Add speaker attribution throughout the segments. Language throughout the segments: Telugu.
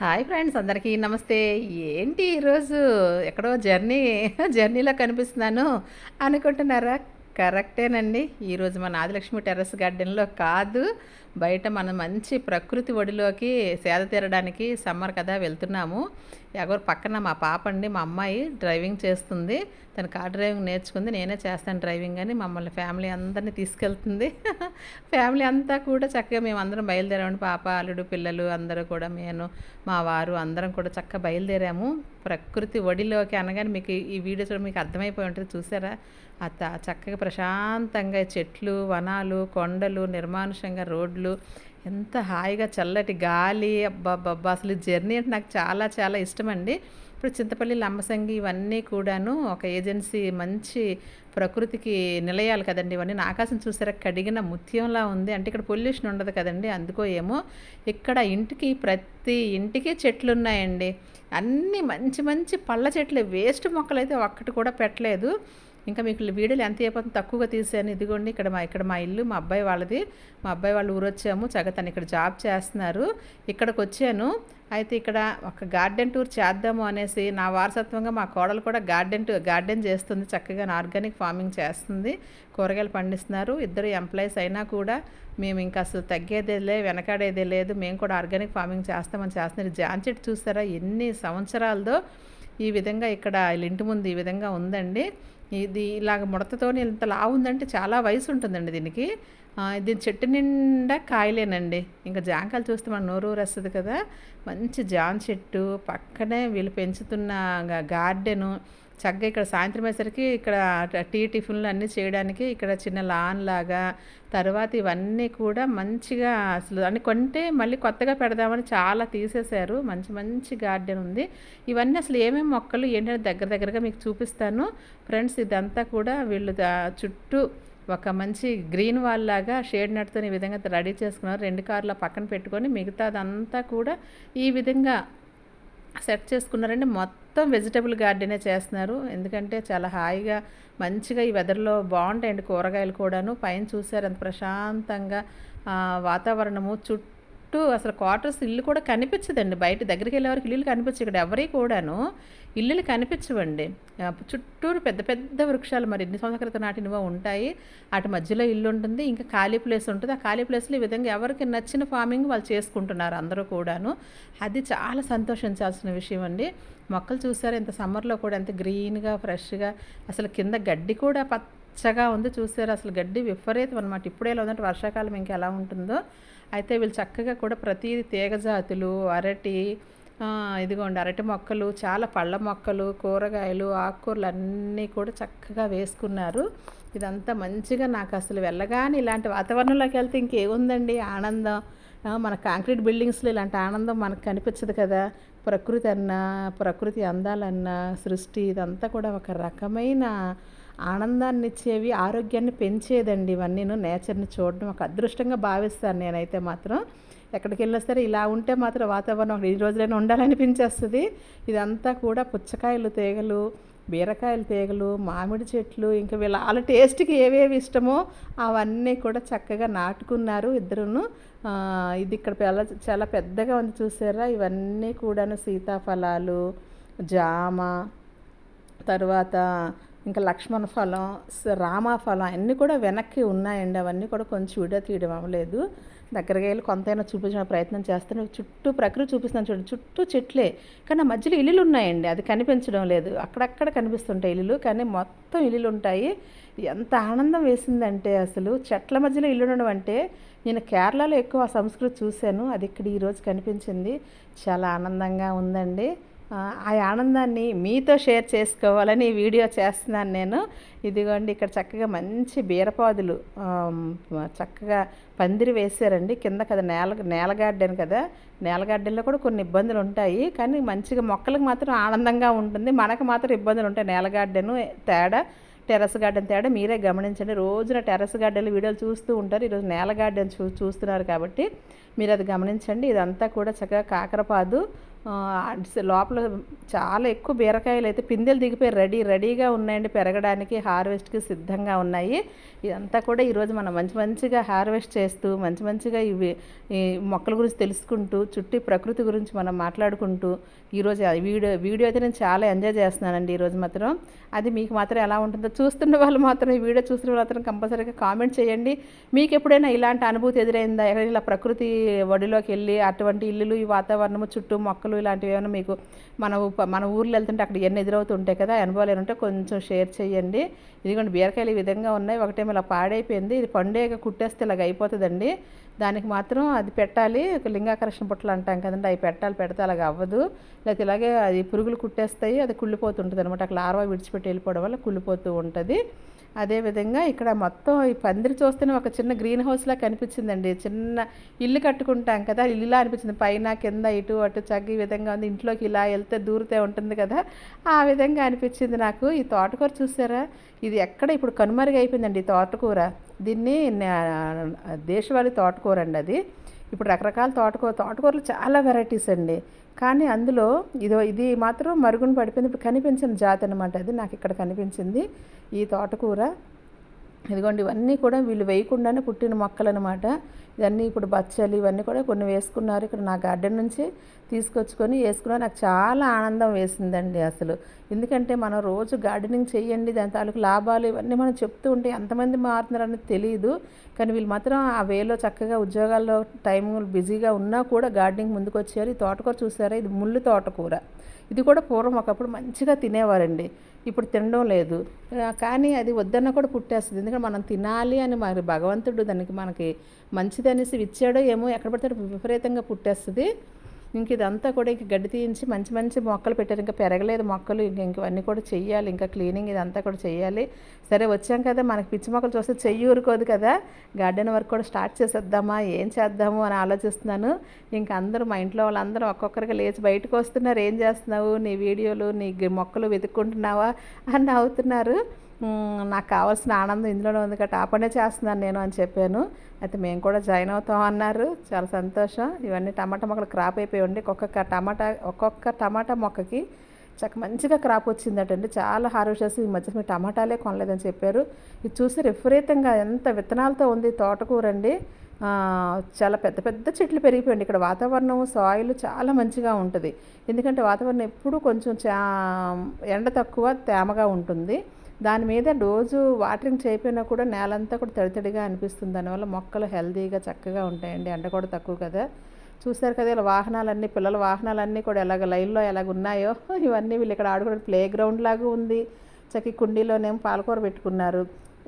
Speaker 1: హాయ్ ఫ్రెండ్స్ అందరికీ నమస్తే. ఏంటి ఈరోజు ఎక్కడో జర్నీ జర్నీలో కనిపిస్తున్నాను అనుకుంటున్నారా? కరెక్టేనండి. ఈరోజు మన ఆదిలక్ష్మి టెర్రస్ గార్డెన్లో కాదు బయట మనం మంచి ప్రకృతి ఒడిలోకి సేద తీరడానికి సమ్మర్ కదా వెళ్తున్నాము. ఎవరు పక్కన మా పాప అండి మా అమ్మాయి డ్రైవింగ్ చేస్తుంది. తను కార్ డ్రైవింగ్ నేర్చుకుంది నేనే చేస్తాను డ్రైవింగ్ అని మమ్మల్ని ఫ్యామిలీ అందరినీ తీసుకెళ్తుంది. ఫ్యామిలీ అంతా కూడా చక్కగా మేము అందరం బయలుదేరామండి. పాప అల్లుడు పిల్లలు అందరూ కూడా నేను మా వారు అందరం కూడా చక్కగా బయలుదేరాము. ప్రకృతి ఒడిలోకి అనగానే మీకు ఈ వీడియో చూడ మీకు అర్థమైపోయి ఉంటుంది. చూసారా? అత్త చక్కగా ప్రశాంతంగా చెట్లు వనాలు కొండలు నిర్మానుషంగా రోడ్లు ఎంత హాయిగా చల్లటి గాలి అబ్బాబ్బా అసలు జర్నీ అంటే నాకు చాలా చాలా ఇష్టమండి. ఇప్పుడు చింతపల్లి లంబసంగి ఇవన్నీ కూడాను ఒక ఏజెన్సీ మంచి ప్రకృతికి నిలయాలు కదండి. ఇవన్నీ నా ఆకాశం చూసారా కడిగిన ముత్యంలా ఉంది. అంటే ఇక్కడ పొల్యూషన్ ఉండదు కదండి అందుకో ఏమో. ఇక్కడ ఇంటికి ప్రతి ఇంటికి చెట్లు ఉన్నాయండి. అన్నీ మంచి మంచి పళ్ళ చెట్లు. వేస్ట్ మొక్కలు అయితే ఒక్కటి కూడా పెట్టలేదు. ఇంకా మీకు వీడియోలు ఎంత అయిపోతుంది తక్కువగా తీసాను ఇదిగోండి ఇక్కడ మా ఇక్కడ మా ఇల్లు మా అబ్బాయి వాళ్ళది. మా అబ్బాయి వాళ్ళు ఊరొచ్చాము. చక్కగా తను ఇక్కడ జాబ్ చేస్తున్నారు. ఇక్కడికి వచ్చాను. అయితే ఇక్కడ ఒక గార్డెన్ టూర్ చేద్దాము అనేసి నా వారసత్వంగా మా కోడలు కూడా గార్డెన్ టూ గార్డెన్ చేస్తుంది. చక్కగా ఆర్గానిక్ ఫార్మింగ్ చేస్తుంది. కూరగాయలు పండిస్తున్నారు. ఇద్దరు ఎంప్లాయీస్ అయినా కూడా మేము ఇంకా అసలు తగ్గేదే వెనకాడేదే లేదు. మేము కూడా ఆర్గానిక్ ఫార్మింగ్ చేస్తామని చేస్తున్నారు. జాన్ చెట్టు చూస్తారా ఎన్ని సంవత్సరాలదో ఈ విధంగా ఇక్కడ వీళ్ళ ఇంటి ముందు ఈ విధంగా ఉందండి. ఇది ఇలాగ ముడతతో ఇంత లావు ఉందంటే చాలా వయసు ఉంటుందండి దీనికి. దీని చెట్టు నిండా కాయలేనండి. ఇంకా జాంకాయలు చూస్తే మన నోరు వస్తుంది కదా. మంచి జాన్ చెట్టు పక్కనే వీళ్ళు పెంచుతున్న గార్డెను చక్కగా ఇక్కడ సాయంత్రం అయ్యేసరికి ఇక్కడ టీ టిఫిన్లు అన్నీ చేయడానికి ఇక్కడ చిన్న లాన్ లాగా తర్వాత ఇవన్నీ కూడా మంచిగా అసలు అన్ని కొంటే మళ్ళీ కొత్తగా పెడదామని చాలా తీసేశారు. మంచి మంచి గార్డెన్ ఉంది. ఇవన్నీ అసలు ఏమేమి మొక్కలు ఏంటంటే దగ్గర దగ్గరగా మీకు చూపిస్తాను. ఫ్రెండ్స్ ఇదంతా కూడా వీళ్ళు చుట్టూ ఒక మంచి గ్రీన్ వాల్ లాగా షేడ్ నట్తో ఈ విధంగా రెడీ చేసుకున్నారు. రెండు కార్ల పక్కన పెట్టుకొని మిగతాదంతా కూడా ఈ విధంగా సెట్ చేసుకున్నారంటే మొత్తం వెజిటబుల్ గార్డెనే చేస్తున్నారు. ఎందుకంటే చాలా హాయిగా మంచిగా ఈ వెదర్లో బాగుంటాయండి కూరగాయలు కూడాను. పైన చూసారు అంత ప్రశాంతంగా వాతావరణము. చుట్టూ చుట్టూ అసలు క్వార్టర్స్ ఇల్లు కూడా కనిపించదండి. బయట దగ్గరికి వెళ్ళే వరకు ఇల్లులు కనిపించు ఇక్కడ ఎవరి కూడాను ఇల్లులు కనిపించవండి. చుట్టూరు పెద్ద పెద్ద వృక్షాలు మరి ఎన్ని సంవత్సరాల క్రితం నాటినవో ఉంటాయి. అటు మధ్యలో ఇల్లు ఉంటుంది ఇంకా ఖాళీ ప్లేస్ ఉంటుంది. ఆ ఖాళీ ప్లేస్లో ఈ విధంగా ఎవరికి నచ్చిన ఫార్మింగ్ వాళ్ళు చేసుకుంటున్నారు అందరూ కూడాను. అది చాలా సంతోషించాల్సిన విషయం అండి. మొక్కలు చూసారు? ఇంత సమ్మర్లో కూడా ఎంత గ్రీన్గా ఫ్రెష్గా అసలు కింద గడ్డి కూడా పచ్చగా ఉంది. చూసారు? అసలు గడ్డి విపరీతం అనమాట ఇప్పుడే ఎలా ఉందంటే వర్షాకాలం ఇంకా ఎలా ఉంటుందో. అయితే వీళ్ళు చక్కగా కూడా ప్రతి తీగజాతులు అరటి ఇదిగోండి అరటి మొక్కలు చాలా పళ్ళ మొక్కలు కూరగాయలు ఆకుకూరలు అన్నీ కూడా చక్కగా వేసుకున్నారు. ఇదంతా మంచిగా నాకు అసలు వెళ్ళగానే ఇలాంటి వాతావరణంలోకి వెళ్తే ఇంకేముందండి? ఆనందం. మన కాంక్రీట్ బిల్డింగ్స్లో ఇలాంటి ఆనందం మనకు కనిపించదు కదా. ప్రకృతి అన్నా ప్రకృతి అందాలన్నా సృష్టి ఇదంతా కూడా ఒక రకమైన ఆనందాన్ని ఇచ్చేవి ఆరోగ్యాన్ని పెంచేదండి ఇవన్నీ. నేచర్ని చూడడం ఒక అదృష్టంగా భావిస్తాను నేనైతే మాత్రం. ఎక్కడికి వెళ్ళినా సరే ఇలా ఉంటే మాత్రం వాతావరణం ఈ రోజులైనా ఉండాలనిపించేస్తుంది. ఇదంతా కూడా పుచ్చకాయలు తీగలు బీరకాయల తీగలు మామిడి చెట్లు ఇంకా వీళ్ళ వాళ్ళ టేస్ట్కి ఏవేవి ఇష్టమో అవన్నీ కూడా చక్కగా నాటుకున్నారు ఇద్దరును. ఇది ఇక్కడ చాలా పెద్దగా ఉంది చూసారా? ఇవన్నీ కూడాను సీతాఫలాలు జామ తర్వాత ఇంకా లక్ష్మణ ఫలం రామాఫలం అన్నీ కూడా వెనక్కి ఉన్నాయండి. అవన్నీ కూడా కొంచెం వీడియో తీయడం అవ్వలేదు. దగ్గరగా వెళ్ళి కొంతైనా చూపించిన ప్రయత్నం చేస్తాను చుట్టూ ప్రకృతి చూపిస్తాను చూడండి. చుట్టూ చెట్లే. కానీ ఆ మధ్యలో ఇల్లులు ఉన్నాయండి. అది కనిపించడం లేదు. అక్కడక్కడ కనిపిస్తుంటాయి ఇల్లులు. కానీ మొత్తం ఇల్లులు ఉంటాయి. ఎంత ఆనందం వేసిందంటే అసలు. చెట్ల మధ్యలో ఇల్లు ఉండడం అంటే నేను కేరళలో ఎక్కువ సంస్కృతి చూశాను. అది ఇక్కడ ఈరోజు కనిపించింది. చాలా ఆనందంగా ఉందండి. ఆ ఆనందాన్ని మీతో షేర్ చేసుకోవాలని వీడియో చేస్తున్నాను నేను. ఇదిగోండి ఇక్కడ చక్కగా మంచి బీరపాదులు చక్కగా పందిరి వేసారండి కింద కదా నేల నేల గార్డెన్ కదా. నేల గార్డెన్లో కూడా కొన్ని ఇబ్బందులు ఉంటాయి. కానీ మంచిగా మొక్కలకు మాత్రం ఆనందంగా ఉంటుంది. మనకు మాత్రం ఇబ్బందులు ఉంటాయి. నేల గార్డెన్ తేడా టెర్రస్ గార్డెన్ తేడా మీరే గమనించండి. రోజున టెర్రస్ గార్డెన్లు వీడియోలు చూస్తూ ఉంటారు. ఈరోజు నేల గార్డెన్ చూ చూస్తున్నారు కాబట్టి మీరు అది గమనించండి. ఇదంతా కూడా చక్కగా కాకరపాదు లోపల చాలా ఎక్కువ బీరకాయలు అయితే పిందెలు దిగిపోయి రెడీ రెడీగా ఉన్నాయండి పెరగడానికి హార్వెస్ట్కి సిద్ధంగా ఉన్నాయి. ఇదంతా కూడా ఈరోజు మనం మంచి మంచిగా హార్వెస్ట్ చేస్తూ మంచి మంచిగా ఇవి ఈ మొక్కల గురించి తెలుసుకుంటూ చుట్టూ ప్రకృతి గురించి మనం మాట్లాడుకుంటూ ఈరోజు వీడియో వీడియో అయితే నేను చాలా ఎంజాయ్ చేస్తున్నానండి ఈరోజు మాత్రం. అది మీకు మాత్రం ఎలా ఉంటుందో చూస్తున్న వాళ్ళు మాత్రం ఈ వీడియో చూస్తున్న వాళ్ళు మాత్రం కంపల్సరీగా కామెంట్ చేయండి. మీకు ఎప్పుడైనా ఇలాంటి అనుభూతి ఎదురైందా? ఎక్కడ ఇలా ప్రకృతి ఒడిలోకి వెళ్ళి అటువంటి ఇల్లులు ఈ వాతావరణము చుట్టూ మొక్కలు ఇలాంటివి ఏమైనా మీకు మన ఊ- మన ఊర్లో వెళ్తుంటే అక్కడ ఎన్ని ఎదురవుతుంటాయి కదా అనుభవాలు ఏమంటే ఉంటే కొంచెం షేర్ చేయండి. ఇదిగోండి బీరకాయలు ఈ విధంగా ఉన్నాయి. ఒకటేమో ఇలా పాడైపోయింది. ఇది పండుగ కుట్టేస్తే ఇలాగ అయిపోతుందండి. దానికి మాత్రం అది పెట్టాలి. ఒక లింగాకర్షణ బుట్టలు అంటాం కదండి. అవి పెట్టాలి పెడితే అలాగ అవ్వదు. లేకపోతే ఇలాగే అది పురుగులు కుట్టేస్తాయి. అది కుళ్ళిపోతుంటుంది అనమాట అక్కడ ఆర్వా విడిచిపెట్టి వెళ్ళిపోవడం వల్ల కుళ్ళిపోతూ ఉంటుంది. అదేవిధంగా ఇక్కడ మొత్తం ఈ పందిరి చూస్తేనే ఒక చిన్న గ్రీన్ హౌస్లా కనిపించిందండి. చిన్న ఇల్లు కట్టుకుంటాం కదా ఇల్లులా అనిపించింది. పైన కింద ఇటు అటు చక్క ఈ విధంగా ఉంది. ఇంట్లోకి ఇలా వెళ్తే దూరితే ఉంటుంది కదా ఆ విధంగా అనిపించింది నాకు. ఈ తోటకూర చూసారా? ఇది ఎక్కడ ఇప్పుడు కనుమరుగైపోయిందండి ఈ తోటకూర. దీన్ని దేశవాళీ తోటకూర అండి అది. ఇప్పుడు రకరకాల తోటకూర తోటకూరలు చాలా వెరైటీస్ అండి. కానీ అందులో ఇదో ఇది మాత్రం మరుగున పడిపోయింది. ఇప్పుడు కనిపించిన జాతి అనమాట అది. నాకు ఇక్కడ కనిపించింది ఈ తోటకూర. ఇదిగోండి ఇవన్నీ కూడా వీళ్ళు వేయకుండానే పుట్టిన మొక్కలు అనమాట ఇవన్నీ ఇప్పుడు బచ్చలు ఇవన్నీ కూడా కొన్ని వేసుకున్నారు ఇక్కడ నా గార్డెన్ నుంచి తీసుకొచ్చుకొని వేసుకున్నా నాకు చాలా ఆనందం వేసిందండి అసలు. ఎందుకంటే మనం రోజు గార్డెనింగ్ చేయండి దాని తాలూకు లాభాలు ఇవన్నీ మనం చెప్తూ ఉంటే ఎంతమంది మారుతున్నారని తెలియదు కానీ వీళ్ళు మాత్రం ఆ వేలో చక్కగా ఉద్యోగాల్లో టైం బిజీగా ఉన్నా కూడా గార్డెనింగ్ ముందుకు వచ్చారు ఈ తోటకూర చూసారా? ఇది ముళ్ళు తోటకూర. ఇది కూడా పూర్వం ఒకప్పుడు మంచిగా తినేవారండి. ఇప్పుడు తినడం లేదు. కానీ అది వద్దన్న కూడా పుట్టేస్తుంది. ఎందుకంటే మనం తినాలి అని మరి భగవంతుడు దానికి మనకి మంచిది అనేసి ఇచ్చాడో ఏమో ఎక్కడ పడితే విపరీతంగా పుట్టేస్తుంది. ఇంక ఇదంతా కూడా ఇంక గడ్డి తీయించి మంచి మంచి మొక్కలు పెట్టారు. ఇంకా పెరగలేదు మొక్కలు ఇంక ఇంకవన్నీ కూడా చెయ్యాలి. ఇంకా క్లీనింగ్ ఇదంతా కూడా చేయాలి సరే వచ్చాం కదా. మనకి పిచ్చి మొక్కలు చూస్తే చెయ్యి ఊరుకోదు కదా. గార్డెన్ వర్క్ కూడా స్టార్ట్ చేసేద్దామా? ఏం చేద్దాము అని ఆలోచిస్తున్నాను. ఇంక అందరూ మా ఇంట్లో వాళ్ళందరూ ఒక్కొక్కరికి లేచి బయటకు వస్తున్నారు. ఏం చేస్తున్నావు? నీ వీడియోలు నీ మొక్కలు వెతుక్కుంటున్నావా? అని అవుతున్నారు నాకు కావాల్సిన ఆనందం ఇందులోనే ఉంది కాబట్టి ఆ పనే చేస్తున్నాను నేను అని చెప్పాను. అయితే మేము కూడా జాయిన్ అవుతాం అన్నారు. చాలా సంతోషం. ఇవన్నీ టమాటా మొక్కలు క్రాప్ అయిపోయి ఉండి ఒక్కొక్క టమాటా ఒక్కొక్క టమాటా మొక్కకి చక్క మంచిగా క్రాప్ వచ్చిందటండి. చాలా హార్వెస్ట్ చేసి ఈ మధ్య మీరు టమాటాలే కొనలేదని చెప్పారు. ఇది చూసి విపరీతంగా ఎంత విత్తనాలతో ఉంది తోటకూర అండి చాలా పెద్ద పెద్ద చెట్లు పెరిగిపోయింది ఇక్కడ వాతావరణం సాయిల్ చాలా మంచిగా ఉంటుంది. ఎందుకంటే వాతావరణం ఎప్పుడూ కొంచెం చా ఎండ తక్కువ తేమగా ఉంటుంది. దాని మీద రోజు వాటరింగ్ చేయకపోయినా కూడా నేలంతా కూడా తడితడిగా అనిపిస్తుంది. దానివల్ల మొక్కలు హెల్తీగా చక్కగా ఉంటాయండి. ఎండ కూడా తక్కువ కదా. చూశారు కదా ఇలా వాహనాలన్నీ పిల్లల వాహనాలన్నీ కూడా ఎలాగ లైన్లో ఎలాగ ఉన్నాయో. ఇవన్నీ వీళ్ళు ఇక్కడ ఆడుకునే ప్లే గ్రౌండ్ లాగా ఉంది. చక్కకి కుండీలోనేమో పాలకూర పెట్టుకున్నారు.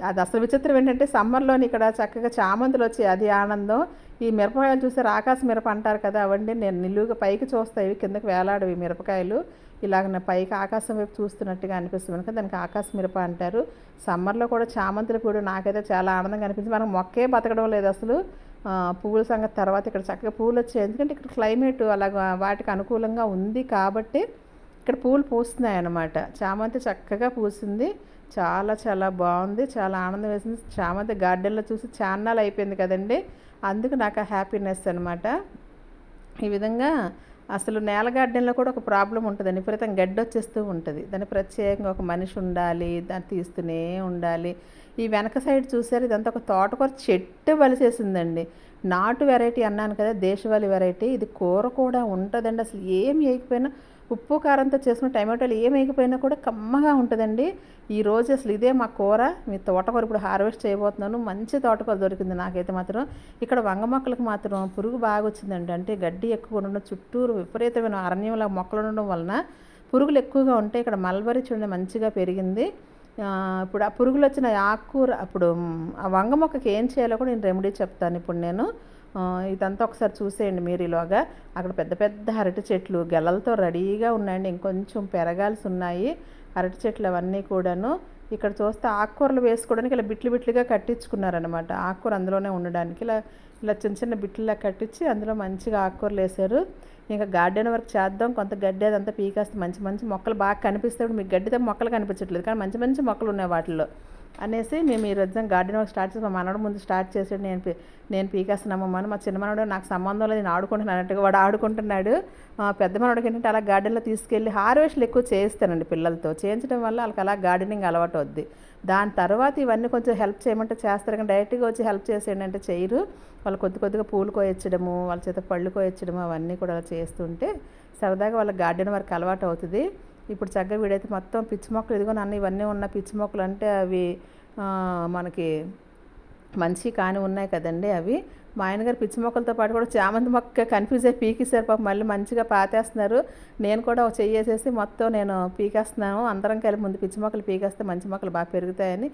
Speaker 1: అది అసలు విచిత్రం ఏంటంటే సమ్మర్లోని ఇక్కడ చక్కగా చామంతులు వచ్చి అది ఆనందం. ఈ మిరపకాయలు చూసారు ఆకాశ మిరప అంటారు కదా అవండి. నేను నిలువుగా పైకి చూస్తాయి కిందకి వేలాడవి మిరపకాయలు. ఇలాగ పైకి ఆకాశం వైపు చూస్తున్నట్టుగా అనిపిస్తుంది. కనుక దానికి ఆకాశ మిరప అంటారు. సమ్మర్లో కూడా చామంతులు కూడా నాకైతే చాలా ఆనందంగా అనిపించింది మనకు మొక్కే బతకడం లేదు అసలు. పువ్వుల సంగతి తర్వాత ఇక్కడ చక్కగా పూలు వచ్చాయి. ఎందుకంటే ఇక్కడ క్లైమేట్ అలా వాటికి అనుకూలంగా ఉంది కాబట్టి ఇక్కడ పూలు పూస్తున్నాయి అన్నమాట చామంతి చక్కగా పూసింది. చాలా చాలా బాగుంది. చాలా ఆనందం వేసింది. చామంతి గార్డెన్లో చూసి చాన్నాళ్ళు అయిపోయింది కదండి. అందుకు నాకు ఆ హ్యాపీనెస్ అనమాట ఈ విధంగా అసలు నేల గార్డెన్లో కూడా ఒక ప్రాబ్లం ఉంటుందండి విపరీతం గడ్డి వచ్చేస్తూ ఉంటుంది. దాన్ని ప్రత్యేకంగా ఒక మనిషి ఉండాలి దాన్ని తీస్తూనే ఉండాలి. ఈ వెనక సైడ్ చూసారు ఇదంతా ఒక తోటకూర చెట్టు వలిసేసిందండి. నాటు వెరైటీ అన్నాను కదా దేశవాళీ వెరైటీ. ఇది కూర కూడా ఉంటుందండి. అసలు ఏం వేయకపోయినా ఉప్పు కారంతో చేసిన టమాటోలు ఏం వేయకపోయినా కూడా కమ్మగా ఉంటుందండి. ఈ రోజు అసలు ఇదే మా కూర. మీ తోటకూర ఇప్పుడు హార్వెస్ట్ చేయబోతున్నాను. మంచి తోటకూర దొరికింది నాకైతే మాత్రం. ఇక్కడ వంగ మొక్కలకు మాత్రం పురుగు బాగా వచ్చిందండి. అంటే గడ్డి ఎక్కువ ఉండడం చుట్టూరు విపరీతమైన అరణ్యంలో మొక్కలు ఉండడం వలన పురుగులు ఎక్కువగా ఉంటాయి ఇక్కడ మల్బరీ చూడండి మంచిగా పెరిగింది. ఇప్పుడు ఆ పురుగులు వచ్చిన ఆకుకూర అప్పుడు ఆ వంగ మొక్కకి ఏం చేయాలో కూడా నేను రెమెడీ చెప్తాను. ఇప్పుడు నేను ఇదంతా ఒకసారి చూసేయండి మీరు ఈలోగా అక్కడ పెద్ద పెద్ద అరటి చెట్లు గెలలతో రెడీగా ఉన్నాయండి. ఇంకొంచెం పెరగాల్సి ఉన్నాయి. అరటి చెట్లు అవన్నీ కూడాను. ఇక్కడ చూస్తే ఆకుకూరలు వేసుకోవడానికి ఇలా బిట్లు బిట్లుగా కట్టించుకున్నారనమాట ఆకుకూర అందులోనే ఉండడానికి ఇలా ఇలా చిన్న చిన్న బిట్లులా కట్టించి అందులో మంచిగా ఆకుకూరలు వేశారు. ఇంకా గార్డెన్ వర్క్ చేద్దాం. కొంత గడ్డి అదంతా పీకేస్తే మంచి మంచి మొక్కలు బాగా కనిపిస్తాయి మీకు గడ్డితో మొక్కలు కనిపించట్లేదు. కానీ మంచి మంచి మొక్కలు ఉన్నాయి వాటిల్లో. అనేసి మేము ఈ రోజు గార్డెన్ వర్క్ స్టార్ట్ చేసి మా మనవడు ముందు స్టార్ట్ చేసాడు నేను నేను పీకేస్తున్నామమ్మ అని మా చిన్న మనవడు నాకు సంబంధం లేదు నేను ఆడుకుంటున్నానంటే వాడు ఆడుకుంటున్నాడు. ఆ, పెద్ద మనవడికి ఏంటంటే అలా గార్డెన్లో తీసుకెళ్ళి హార్వెస్ట్లు ఎక్కువ చేయిస్తానండి పిల్లలతో. చేయించడం వల్ల వాళ్ళకి అలా గార్డెనింగ్ అలవాటు వద్ది దాని తర్వాత ఇవన్నీ కొంచెం హెల్ప్ చేయమంటే చేస్తారు కానీ డైరెక్ట్గా వచ్చి హెల్ప్ చేసేయండి అంటే చేయరు. వాళ్ళు కొద్ది కొద్దిగా పూలు కోయచ్చడము వాళ్ళ చేత పళ్ళు కోయచ్చడము అవన్నీ కూడా అలా చేస్తుంటే సరదాగా వాళ్ళ గార్డెన్ వరకు అలవాటు అవుతుంది. ఇప్పుడు చక్కగా వీడైతే మొత్తం పిచ్చి మొక్కలు ఇదిగో నన్ను ఇవన్నీ ఉన్న పిచ్చి మొక్కలు అంటే అవి మనకి మంచి కాని ఉన్నాయి కదండి అవి. మా ఆయనగారు పిచ్చి మొక్కలతో పాటు కూడా చామంతి మొక్క కన్ఫ్యూజ్ అయ్యి పీకేసారు పాపం మళ్ళీ మంచిగా పాతేస్తున్నారు. నేను కూడా ఒక చెయ్యేసేసి మొత్తం నేను పీకేస్తున్నాను. అందరం కలిపి ముందు పిచ్చి మొక్కలు పీకేస్తే మంచి మొక్కలు బాగా పెరుగుతాయని.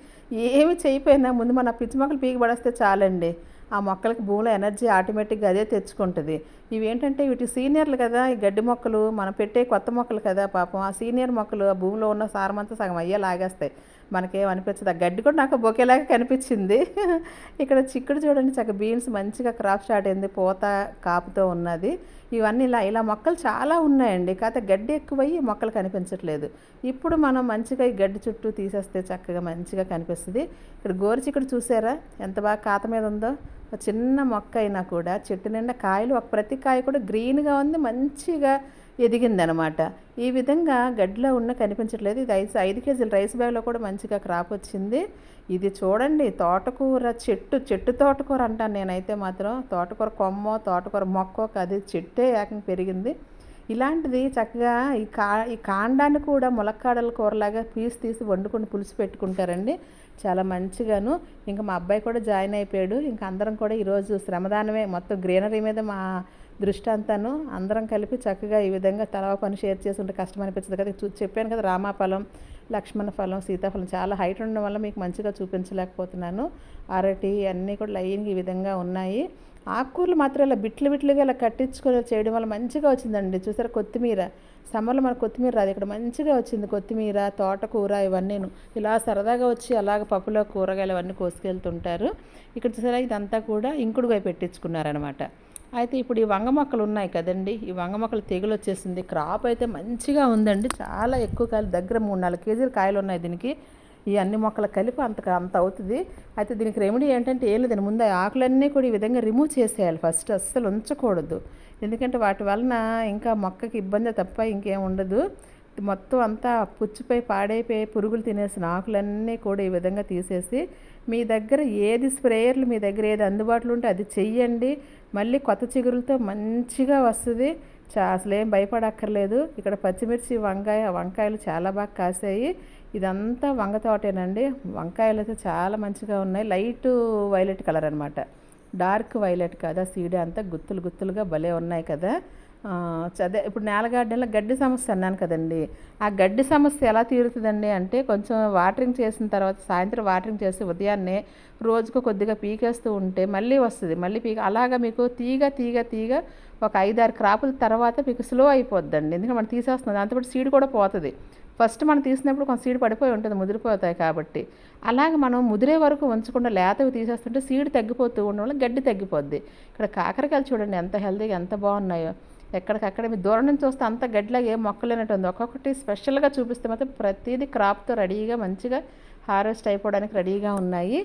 Speaker 1: ఏమి చేయిపోయినా ముందు మన పిచ్చి మొక్కలు పీకి పడేస్తే చాలండి. ఆ మొక్కలకి భూమిలో ఎనర్జీ ఆటోమేటిక్గా అదే తెచ్చుకుంటుంది. ఇవేంటంటే వీటి సీనియర్లు కదా ఈ గడ్డి మొక్కలు మనం పెట్టే కొత్త మొక్కలు కదా పాపం. ఆ సీనియర్ మొక్కలు ఆ భూమిలో ఉన్న సారమంతా సగం అయ్యే లాగేస్తాయి. మనకేం అనిపించదు. ఆ గడ్డి కూడా నాకు బొకేలాగా కనిపించింది. ఇక్కడ చిక్కుడు చూడండి చక్క బీన్స్ మంచిగా క్రాప్ స్టార్ట్ అయింది పూత కాపుతో ఉన్నది. ఇవన్నీ ఇలా ఇలా మొక్కలు చాలా ఉన్నాయండి. కాకపోతే గడ్డి ఎక్కువయ్యి మొక్కలు కనిపించట్లేదు. ఇప్పుడు మనం మంచిగా ఈ గడ్డి చుట్టూ తీసేస్తే చక్కగా మంచిగా కనిపిస్తుంది. ఇక్కడ గోరు చిక్కుడు చూసారా? ఎంత బాగా కాత మీద ఉందో? ఒక చిన్న మొక్క అయినా కూడా చెట్టు నిండా కాయలు ఒక ప్రతి కాయ కూడా గ్రీన్గా ఉంది మంచిగా ఎదిగిందనమాట. ఈ విధంగా గడ్డిలో ఉన్న కనిపించట్లేదు. ఇది ఐదు ఐదు కేజీల రైస్ బ్యాగ్లో కూడా మంచిగా క్రాప్ వచ్చింది. ఇది చూడండి తోటకూర చెట్టు చెట్టు తోటకూర అంటాను నేనైతే మాత్రం. తోటకూర కొమ్మో తోటకూర మొక్కో కాదు చెట్టే ఏకంగా పెరిగింది. ఇలాంటిది చక్కగా ఈ కా ఈ కాండాన్ని కూడా ములక్కాడల కూరలాగా పీస్ తీసి వండుకొని పులుసు పెట్టుకుంటారండి. చాలా మంచిగాను. ఇంకా మా అబ్బాయి కూడా జాయిన్ అయిపోయాడు. ఇంకా అందరం కూడా ఈరోజు శ్రమదానమే మొత్తం గ్రీనరీ మీద మా దృష్టి అంతాను అందరం కలిపి చక్కగా ఈ విధంగా తలవ పని షేర్ చేసి ఉంటే కష్టం అనిపించదు కదా. చూ చెప్పాను కదా రామాఫలం లక్ష్మణ ఫలం సీతాఫలం చాలా హైట్ ఉండడం వల్ల మీకు మంచిగా చూపించలేకపోతున్నాను. అరటి అన్నీ కూడా లైన్గా ఈ విధంగా ఉన్నాయి. ఆకుకూరలు మాత్రం ఇలా బిట్లు బిట్లుగా ఇలా కట్టించుకొని చేయడం వల్ల మంచిగా వచ్చిందండి. చూసారా కొత్తిమీర? సమ్మర్లో మనకు కొత్తిమీర రాదు. ఇక్కడ మంచిగా వచ్చింది కొత్తిమీర తోటకూర ఇవన్నీను. ఇలా సరదాగా వచ్చి అలాగ పప్పులో కూరగాయలు అవన్నీ కోసుకెళ్తుంటారు. ఇక్కడ చూసారా ఇదంతా కూడా ఇంకుడుగా పెట్టించుకున్నారనమాట అయితే ఇప్పుడు ఈ వంగ మొక్కలు ఉన్నాయి కదండి. ఈ వంగ మొక్కలు తెగులు వచ్చేసింది. క్రాప్ అయితే మంచిగా ఉందండి. చాలా ఎక్కువ కాయలు దగ్గర మూడు నాలుగు కేజీలు కాయలు ఉన్నాయి దీనికి. ఈ అన్ని మొక్కలు కలిపి అంత అంత అవుతుంది. అయితే దీనికి రెమెడీ ఏంటంటే ఏం లేదండి. ముందు ఆకులన్నీ కూడా ఈ విధంగా రిమూవ్ చేసేయాలి ఫస్ట్ అస్సలు ఉంచకూడదు. ఎందుకంటే వాటి వలన ఇంకా మొక్కకి ఇబ్బంది తప్ప ఇంకేం ఉండదు. మొత్తం అంతా పుచ్చిపోయి పాడైపోయి పురుగులు తినేసిన ఆకులన్నీ కూడా ఈ విధంగా తీసేసి మీ దగ్గర ఏది స్ప్రేయర్లు మీ దగ్గర ఏది అందుబాటులో ఉంటే అది చెయ్యండి. మళ్ళీ కొత్త చిగురులతో మంచిగా వస్తుంది. చా అసలేం భయపడక్కర్లేదు. ఇక్కడ పచ్చిమిర్చి వంకాయ వంకాయలు చాలా బాగా కాసాయి. ఇదంతా వంగ తోటేనండి. వంకాయలు అయితే చాలా మంచిగా ఉన్నాయి. లైట్ వైలెట్ కలర్ అనమాట డార్క్ వైలెట్ కదా సీడే అంతా గుత్తులు గుత్తులుగా భలే ఉన్నాయి కదా. చదే అదే ఇప్పుడు నేల గార్డెన్లో గడ్డి సమస్య అన్నాను కదండి. ఆ గడ్డి సమస్య ఎలా తీరుతుందండి అంటే కొంచెం వాటరింగ్ చేసిన తర్వాత సాయంత్రం వాటరింగ్ చేసి ఉదయాన్నే రోజుకు కొద్దిగా పీకేస్తూ ఉంటే మళ్ళీ వస్తుంది. మళ్ళీ పీక అలాగా మీకు తీగ తీగ తీగ ఒక ఐదారు క్రాపుల తర్వాత మీకు స్లో అయిపోద్దండి. ఎందుకంటే మనం తీసేస్తున్నాం. దాంతోపాటు సీడ్ కూడా పోతుంది. ఫస్ట్ మనం తీసినప్పుడు కొంత సీడ్ పడిపోయి ఉంటుంది ముదిరిపోతాయి కాబట్టి. అలాగే మనం ముదిరే వరకు ఉంచకుండా లేతవి తీసేస్తుంటే సీడ్ తగ్గిపోతూ ఉండడం వల్ల గడ్డి తగ్గిపోద్ది. ఇక్కడ కాకరకాయలు చూడండి ఎంత హెల్తీగా ఎంత బాగున్నాయో. ఎక్కడికక్కడ మీ దూరం నుంచి చూస్తే అంత గడ్డిలాగా ఏం మొక్కలేనట్టు ఉంది. ఒక్కొక్కటి స్పెషల్గా చూపిస్తే మాత్రం ప్రతిదీ క్రాప్తో రెడీగా మంచిగా హార్వెస్ట్ అయిపోవడానికి రెడీగా ఉన్నాయి.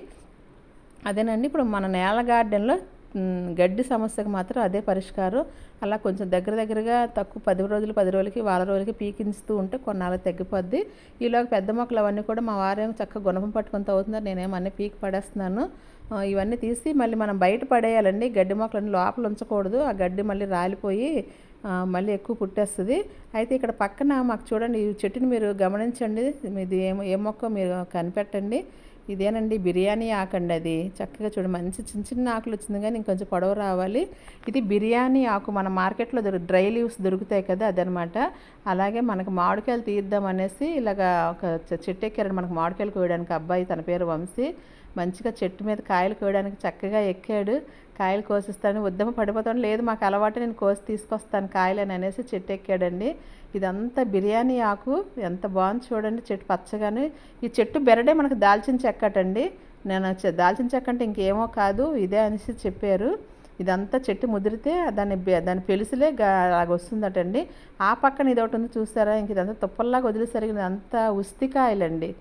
Speaker 1: అదేనండి ఇప్పుడు మన నేల గార్డెన్లో గడ్డి సమస్యకు మాత్రం అదే పరిష్కారం. అలా కొంచెం దగ్గర దగ్గరగా తక్కువ పది రోజులు పది రోజులకి వారం రోజులకి పీకించుతూ ఉంటే కొన్నాళ్ళు తగ్గిపోద్ది. ఈలోగా పెద్ద మొక్కలు అవన్నీ కూడా మా వారేమో చక్కగా గుణపం పట్టుకొని అవుతుందని నేనేమన్నీ పీకి పడేస్తున్నాను. ఇవన్నీ తీసి మళ్ళీ మనం బయట పడేయాలండి. గడ్డి మొక్కలన్నీ లోపల ఉంచకూడదు. ఆ గడ్డి మళ్ళీ రాలిపోయి మళ్ళీ ఎక్కువ పుట్టేస్తుంది. అయితే ఇక్కడ పక్కన మాకు చూడండి ఈ చెట్టుని మీరు గమనించండి. ఇది ఏమో ఏ మొక్క మీరు కనిపెట్టండి. ఇదేనండి బిర్యానీ ఆకండి అది. చక్కగా చూడు మంచి చిన్న చిన్న ఆకులు వచ్చింది కానీ ఇంకొంచెం పొడవు రావాలి. ఇది బిర్యానీ ఆకు మన మార్కెట్లో దొరు డ్రై లీవ్స్ దొరుకుతాయి కదా అదనమాట. అలాగే మనకు మామిడికాయలు తీద్దాం అనేసి ఇలాగా ఒక చెట్టు ఎక్కారండి మనకు మామిడికాయలు కోయడానికి అబ్బాయి తన పేరు వంశీ. మంచిగా చెట్టు మీద కాయలు కోయడానికి చక్కగా ఎక్కాడు. కాయలు కోసిస్తాను ఉద్దమ పడిపోతాను లేదు మాకు అలవాటు నేను కోసి తీసుకొస్తాను కాయలు అని అనేసి చెట్టు ఎక్కాడండి ఇదంతా బిర్యానీ ఆకు. ఎంత బాగుంది చూడండి. చెట్టు పచ్చగానే. ఈ చెట్టు బెరడే మనకు దాల్చిన చెక్కటండి. నేను దాల్చిన చెక్క అంటే ఇంకేమో కాదు. ఇదే అనేసి చెప్పారు. ఇదంతా చెట్టు ముదిరితే దాని దాని పెలుసులే గా- అలాగ వస్తుందటండి. ఆ పక్కన ఇది ఒకటి ఉంది చూస్తారా ఇంక ఇదంతా తుప్పల్లాగా వదిలేసరికి ఇదంతా ఉస్తికాయలండి.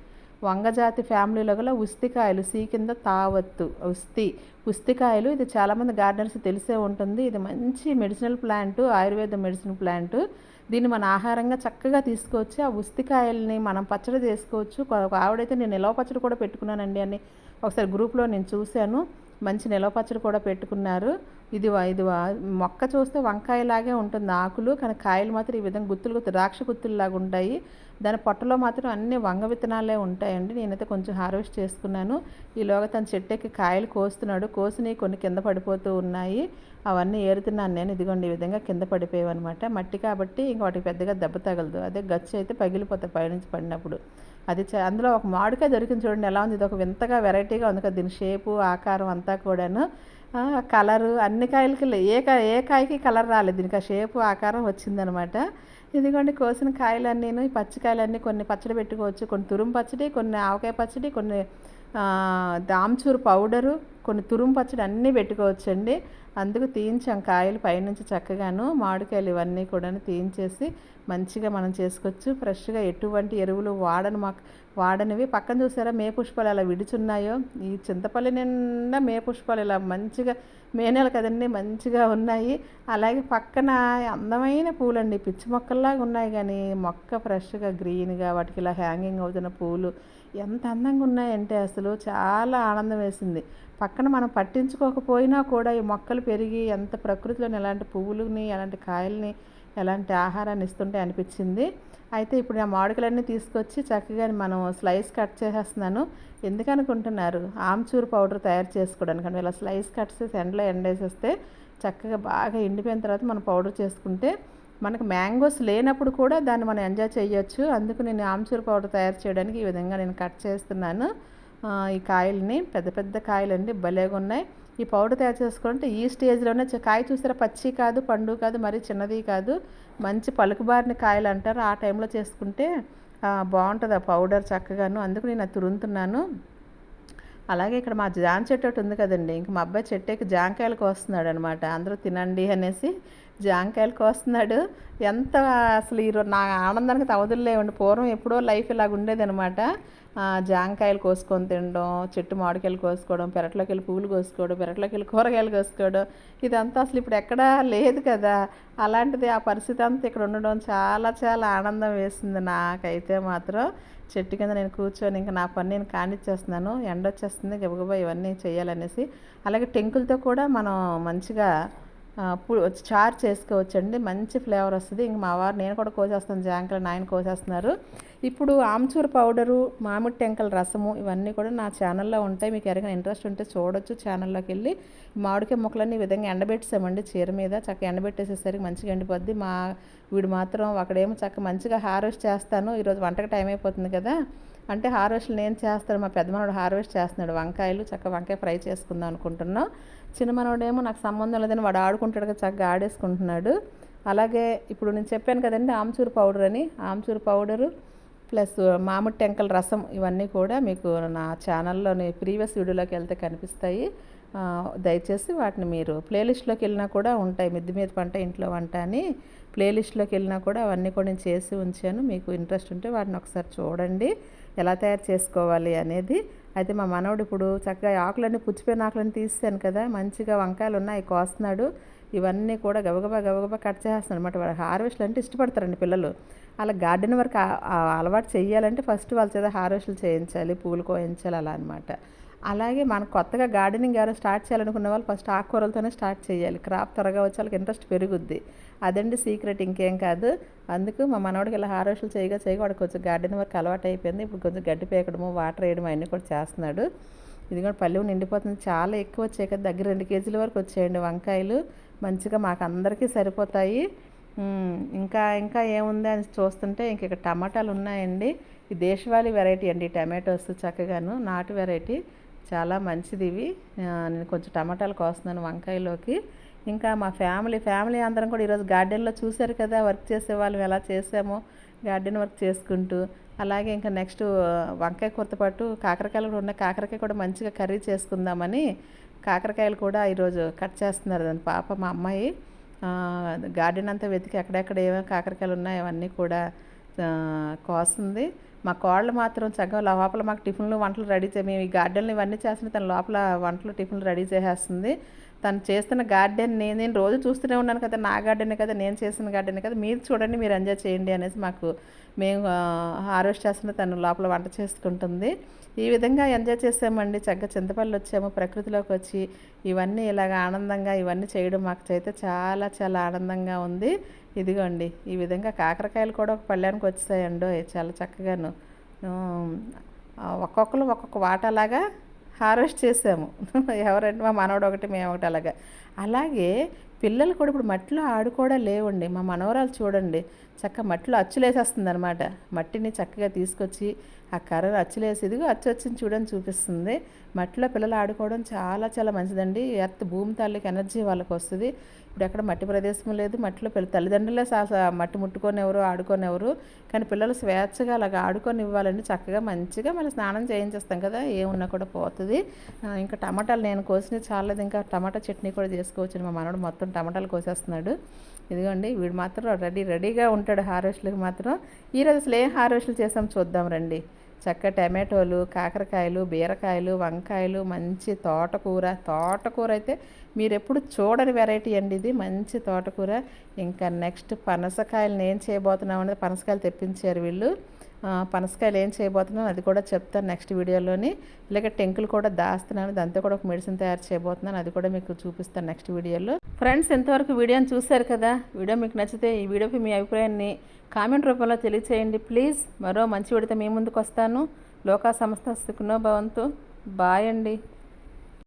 Speaker 1: వంగజాతి ఫ్యామిలీలో గల ఉస్తికాయలు సీ కింద తావత్తు ఉస్తి. ఉస్తికాయలు ఇది చాలామంది గార్డెన్స్ తెలిసే ఉంటుంది. ఇది మంచి medicinal plant Ayurveda medicine plant. దీన్ని మన ఆహారంగా చక్కగా తీసుకోవచ్చు. ఆ ఉస్తికాయల్ని మనం పచ్చడి చేసుకోవచ్చు. ఒక ఆవిడైతే నేను నిలవ పచ్చడి కూడా పెట్టుకున్నానండి అని ఒకసారి గ్రూప్లో నేను చూశాను. మంచి నిలవ పచ్చడి కూడా పెట్టుకున్నారు. ఇది ఇది వా- మొక్క చూస్తే వంకాయలాగే ఉంటుంది ఆకులు కానీ కాయలు మాత్రం ఈ విధంగా గుత్తులు గుత్తు ద్రాక్ష గుత్తుల్లాగా ఉంటాయి. దాని పొట్టలో మాత్రం అన్ని వంగ విత్తనాలే ఉంటాయండి. నేనైతే కొంచెం హార్వెస్ట్ చేసుకున్నాను. ఈలోగా తన చెట్టెక్కి కాయలు కోస్తున్నాడు. కోసినవి కొన్ని కింద పడిపోతూ ఉన్నాయి. అవన్నీ ఏరుతున్నాను నేను. ఇదిగోండి ఈ విధంగా కింద పడిపోయావు అనమాట మట్టి కాబట్టి ఇంకా వాటికి పెద్దగా దెబ్బ తగలదు. అదే గచ్చు అయితే పగిలిపోతాయి పైనుంచి పడినప్పుడు. అది చ- అందులో ఒక మామిడికాయ దొరికింది చూడండి ఎలా ఉంది ఇది? ఒక వింతగా వెరైటీగా ఉంది కదా. దీని షేపు ఆకారం అంతా కూడాను. కలరు అన్ని కాయలకి ఏ కాయ ఏ కాయకి కలర్ రాలేదు. దీనికి ఆ షేపు ఆకారం వచ్చిందనమాట ఇదిగోండి కోసిన కాయలన్నీ ఈ పచ్చికాయలన్నీ కొన్ని పచ్చడి పెట్టుకోవచ్చు. కొన్ని తురుము పచ్చడి కొన్ని ఆవకాయ పచ్చడి కొన్ని ఆ, దామ్చూరు పౌడరు కొన్ని తురుము పచ్చడి అన్నీ పెట్టుకోవచ్చండి. అందుకు తీయించాం కాయలు పైనుంచి చక్కగాను. మామిడికాయలు ఇవన్నీ కూడా తీయించేసి మంచిగా మనం చేసుకోవచ్చు. ఫ్రెష్గా ఎటువంటి ఎరువులు వాడని మాకు వాడనివి. పక్కన చూసారా మే పుష్పాలు ఎలా విడిచున్నాయో? ఈ చింతపల్లి నిండా మే పుష్పాలు ఇలా మంచిగా మే నెల కదండి మంచిగా ఉన్నాయి. అలాగే పక్కన అందమైన పూలండి పిచ్చి మొక్కల్లాగా ఉన్నాయి కానీ మొక్క ఫ్రెష్గా గ్రీన్గా వాటికి ఇలా హ్యాంగింగ్ అవుతున్న పూలు ఎంత అందంగా ఉన్నాయంటే అసలు చాలా ఆనందం వేసింది. పక్కన మనం పట్టించుకోకపోయినా కూడా ఈ మొక్కలు పెరిగి ఎంత ప్రకృతిలోని ఎలాంటి పువ్వులని ఎలాంటి కాయల్ని ఎలాంటి ఆహారాన్ని ఇస్తుంటే అనిపించింది. అయితే ఇప్పుడు ఆ మామిడికాయలన్నీ తీసుకొచ్చి చక్కగా మనం స్లైస్ కట్ చేసేస్తున్నాను. ఎందుకనుకుంటున్నారు? ఆమ్చూర్ పౌడర్ తయారు చేసుకోవడానికి. అంటే ఇలా స్లైస్ కట్ చేసి ఎండలో ఎండేసేస్తే చక్కగా బాగా ఎండిపోయిన తర్వాత మనం పౌడర్ చేసుకుంటే మనకు మ్యాంగోస్ లేనప్పుడు కూడా దాన్ని మనం ఎంజాయ్ చేయొచ్చు. అందుకు నేను ఆమ్చూర్ పౌడర్ తయారు చేయడానికి ఈ విధంగా నేను కట్ చేస్తున్నాను. ఈ కాయల్ని పెద్ద పెద్ద కాయలండి. భలేగా ఉన్నాయి ఈ పౌడర్ తయారు చేసుకుంటే ఈ స్టేజ్లోనే కాయ చూసారా? పచ్చి కాదు పండు కాదు మరి చిన్నది కాదు. మంచి పలుకుబారిన కాయలు అంటారు. ఆ టైంలో చేసుకుంటే బాగుంటుంది ఆ పౌడర్ చక్కగాను. అందుకు నేను అది తురుముతున్నాను. అలాగే ఇక్కడ మా జామ చెట్టు ఒకటి ఉంది కదండి. ఇంక మా అబ్బాయి చెట్టుకి జాంకాయలు కోస్తున్నాడు అనమాట అందరూ తినండి అనేసి జాంకాయలు కోస్తున్నాడు. ఎంత అసలు ఈరోజు నా ఆనందానికి తవదులేవండి పూర్వం ఎప్పుడో లైఫ్ ఇలాగ ఉండేది అనమాట జాంకాయలు కోసుకొని తినడం చెట్టు మామిడికాయలు కోసుకోవడం పెరట్లోకి వెళ్ళి పువ్వులు కోసుకోవడం పెరట్లోకి వెళ్ళి కూరగాయలు కోసుకోవడం ఇదంతా అసలు ఇప్పుడు ఎక్కడా లేదు కదా. అలాంటిది ఆ పరిస్థితి అంతా ఇక్కడ ఉండడం చాలా చాలా ఆనందం వేసింది నాకైతే మాత్రం. చెట్టు కింద నేను కూర్చొని ఇంకా నా పని నేను కానిచ్చేస్తున్నాను. ఎండ వచ్చేస్తుంది గబగబా ఇవన్నీ చేయాలనేసి అలాగే టెంకులతో కూడా మనం మంచిగా చారు చేసుకోవచ్చండి. మంచి ఫ్లేవర్ వస్తుంది. ఇంక మా వారు నేను కూడా కోసేస్తాను. జాంకాయలు నాయన కోసేస్తున్నారు. ఇప్పుడు ఆమ్చూర్ పౌడరు మామిడి టెంకల రసము ఇవన్నీ కూడా నా ఛానల్లో ఉంటాయి. మీకు ఎవరికైనా ఇంట్రెస్ట్ ఉంటే చూడొచ్చు ఛానల్లోకి వెళ్ళి. మామిడికాయ ముక్కలన్నీ ఈ విధంగా ఎండబెట్టేసామండి చీర మీద. చక్కగా ఎండబెట్టేసేసరికి మంచిగా ఎండిపోద్ది. మా వీడు మాత్రం అక్కడేమో చక్క మంచిగా హార్వెస్ట్ చేస్తాను. ఈరోజు వంటకి టైం అయిపోతుంది కదా. అంటే హార్వెస్ట్ నేను చేస్తాను. మా పెద్దమనోడు హార్వెస్ట్ చేస్తున్నాడు. వంకాయలు చక్క వంకాయ ఫ్రై చేసుకుందాం అనుకుంటున్నాం. చిన్న నాకు సంబంధం లేదని వాడు ఆడుకుంటాడు కదా చక్కగా ఆడేసుకుంటున్నాడు. అలాగే ఇప్పుడు నేను చెప్పాను కదండి ఆమ్చూర్ పౌడర్ అని. ఆమ్చూర్ పౌడరు ప్లస్ మామిడి టెంకల రసం ఇవన్నీ కూడా మీకు నా ఛానల్లోని ప్రీవియస్ వీడియోలోకి వెళ్తే కనిపిస్తాయి. దయచేసి వాటిని మీరు ప్లేలిస్ట్లోకి వెళ్ళినా కూడా ఉంటాయి. మిద్ది మీద పంట ఇంట్లో వంట అని ప్లేలిస్ట్లోకి వెళ్ళినా కూడా అవన్నీ కూడా నేను చేసి ఉంచాను. మీకు ఇంట్రెస్ట్ ఉంటే వాటిని ఒకసారి చూడండి. ఎలా తయారు చేసుకోవాలి అనేది అయితే మా మనవడు ఇప్పుడు చక్కగా ఆకులన్నీ పుచ్చిపోయిన ఆకులన్నీ తీసాను కదా మంచిగా వంకాయలు ఉన్నాయి కోస్తున్నాడు. ఇవన్నీ కూడా గబగబా గబగబా కట్ చేస్తాను అనమాట వాడు హార్వెస్ట్లు అంటే ఇష్టపడతారండి పిల్లలు. అలా గార్డెన్ వర్క్ అలవాటు చేయాలంటే ఫస్ట్ వాళ్ళ చేత హార్వెస్ట్లు చేయించాలి పూలు కోయించాలి అలా అనమాట అలాగే మనం కొత్తగా గార్డెనింగ్ ఎవరో స్టార్ట్ చేయాలనుకున్న వాళ్ళు ఫస్ట్ ఆకుకూరలతోనే స్టార్ట్ చేయాలి. క్రాప్ త్వరగా వచ్చి వాళ్ళకి ఇంట్రెస్ట్ పెరుగుద్ది. అదండి సీక్రెట్ ఇంకేం కాదు. అందుకు మా మనవాడికి ఇలా హారోషులు చేయగా చేయగా వాడికి కొంచెం గార్డెన్ వర్క్ అలవాటు అయిపోయింది. ఇప్పుడు కొంచెం గడ్డి పేకడము వాటర్ వేయడం అవన్నీ కూడా చేస్తున్నాడు. ఇది కూడా పల్లెవు నిండిపోతుంది. చాలా ఎక్కువ వచ్చాయి కదా దగ్గర రెండు కేజీల వరకు వచ్చేయండి వంకాయలు. మంచిగా మాకు అందరికీ సరిపోతాయి. ఇంకా ఇంకా ఏముంది అని చూస్తుంటే ఇంక ఇక్కడ టమాటాలు ఉన్నాయండి. ఈ దేశవాళీ వెరైటీ అండి టమాటోస్ చక్కగాను నాటు వెరైటీ. చాలా మంచిది ఇవి. నేను కొంచెం టమాటాలు కోస్తున్నాను వంకాయలోకి. ఇంకా మా ఫ్యామిలీ ఫ్యామిలీ అందరం కూడా ఈరోజు గార్డెన్లో చూశారు కదా వర్క్ చేసే వాళ్ళు ఎలా చేసామో గార్డెన్ వర్క్ చేసుకుంటూ. అలాగే ఇంకా నెక్స్ట్ వంకాయ కూరతో పాటు కాకరకాయలు కూడా ఉన్నాయి. కాకరకాయ కూడా మంచిగా కర్రీ చేసుకుందామని కాకరకాయలు కూడా ఈరోజు కట్ చేస్తున్నారు దాని పాప మా అమ్మాయి. గార్డెన్ అంతా వెతికి ఎక్కడెక్కడ ఏమేమి కాకరకాయలు ఉన్నాయో అవన్నీ కూడా కోస్తుంది. మా కోళ్ళు మాత్రం చక్కగా లోపల మాకు టిఫిన్లు వంటలు రెడీ చే మేము ఈ గార్డెన్లు ఇవన్నీ చేస్తున్న తన లోపల వంటలు టిఫిన్లు రెడీ చేసేస్తుంది. తను చేస్తున్న గార్డెన్ నేను నేను రోజు చూస్తూనే ఉన్నాను కదా నా గార్డెనే కదా నేను చేసిన గార్డెనే కదా మీరు చూడండి మీరు ఎంజాయ్ చేయండి అనేసి మాకు మేము హార్వెస్ట్ చేస్తున్న తను లోపల వంట చేసుకుంటుంది. ఈ విధంగా ఎంజాయ్ చేసామండి. చక్కగా చింతపల్లి వచ్చాము ప్రకృతిలోకి వచ్చి ఇవన్నీ ఇలాగ ఆనందంగా ఇవన్నీ చేయడం మాకు అయితే చాలా చాలా ఆనందంగా ఉంది. ఇదిగోండి ఈ విధంగా కాకరకాయలు కూడా ఒక పళ్ళానికి వచ్చాయండో చాలా చక్కగాను. ఒక్కొక్కరు ఒక్కొక్క వాటలాగా హార్వెస్ట్ చేసాము. ఎవరంటే మా మనవడు ఒకటి మేము ఒకటి అలాగా. అలాగే పిల్లలు కూడా ఇప్పుడు మట్టిలో ఆడుకోవడం లేవండి. మా మనవరాలు చూడండి. చక్క మట్టిలో అచ్చులేసేస్తుంది అనమాట మట్టిని చక్కగా తీసుకొచ్చి ఆ కర్రను అచ్చులేసి ఇదిగో అచ్చు వచ్చింది చూడని చూపిస్తుంది. మట్టిలో పిల్లలు ఆడుకోవడం చాలా చాలా మంచిదండి. ఎర్త్ భూమి తాలూకు ఎనర్జీ వాళ్ళకి వస్తుంది. ఇప్పుడు ఎక్కడ మట్టి ప్రదేశం లేదు. మట్టిలో పిల్ల తల్లిదండ్రులే మట్టి ముట్టుకొని మట్టి ముట్టుకొనివ్వరు ఆడుకోనివ్వరు కానీ పిల్లలు స్వేచ్ఛగా అలాగ ఆడుకొని ఇవ్వాలండి చక్కగా మంచిగా మళ్ళీ స్నానం చేయించేస్తాం కదా. ఏమున్నా కూడా పోతుంది. ఇంకా టమాటాలు నేను కోసినవి చాలా ఇంకా టమాటా చట్నీ కూడా చేసుకోవచ్చు మా మనవడు. మొత్తం టమాటాలు కోసేస్తున్నాడు. ఇదిగోండి వీడు మాత్రం రెడీ రెడీగా ఉంటాడు హార్వెస్ట్లకు మాత్రం. ఈరోజు అసలు ఏం హార్వెస్ట్లు చేసాం చూద్దాం రండి. చక్క టమాటోలు కాకరకాయలు బీరకాయలు వంకాయలు మంచి తోటకూర. తోటకూర అయితే మీరు ఎప్పుడు చూడని వెరైటీ అండి ఇది మంచి తోటకూర. ఇంకా నెక్స్ట్ పనసకాయలు నేను చేయబోతున్నాం అనేది పనసకాయలు తెప్పించారు వీళ్ళు. పనసకాయలు ఏం చేయబోతున్నాను అది కూడా చెప్తాను నెక్స్ట్ వీడియోలోని. ఇలాగే టెంకులు కూడా దాస్తున్నాను. దాంతో కూడా ఒక మెడిసిన్ తయారు చేయబోతున్నాను. అది కూడా మీకు చూపిస్తాను నెక్స్ట్ వీడియోలో. ఫ్రెండ్స్ ఇంతవరకు వీడియోని చూశారు కదా? వీడియో మీకు నచ్చితే ఈ వీడియోపై మీ అభిప్రాయాన్ని కామెంట్ రూపంలో తెలియచేయండి. ప్లీజ్ మరో మంచి వీడియోతో మీ ముందుకు వస్తాను. లోకా సంస్థ సుఖనోభవంతు బాయ్ అండి.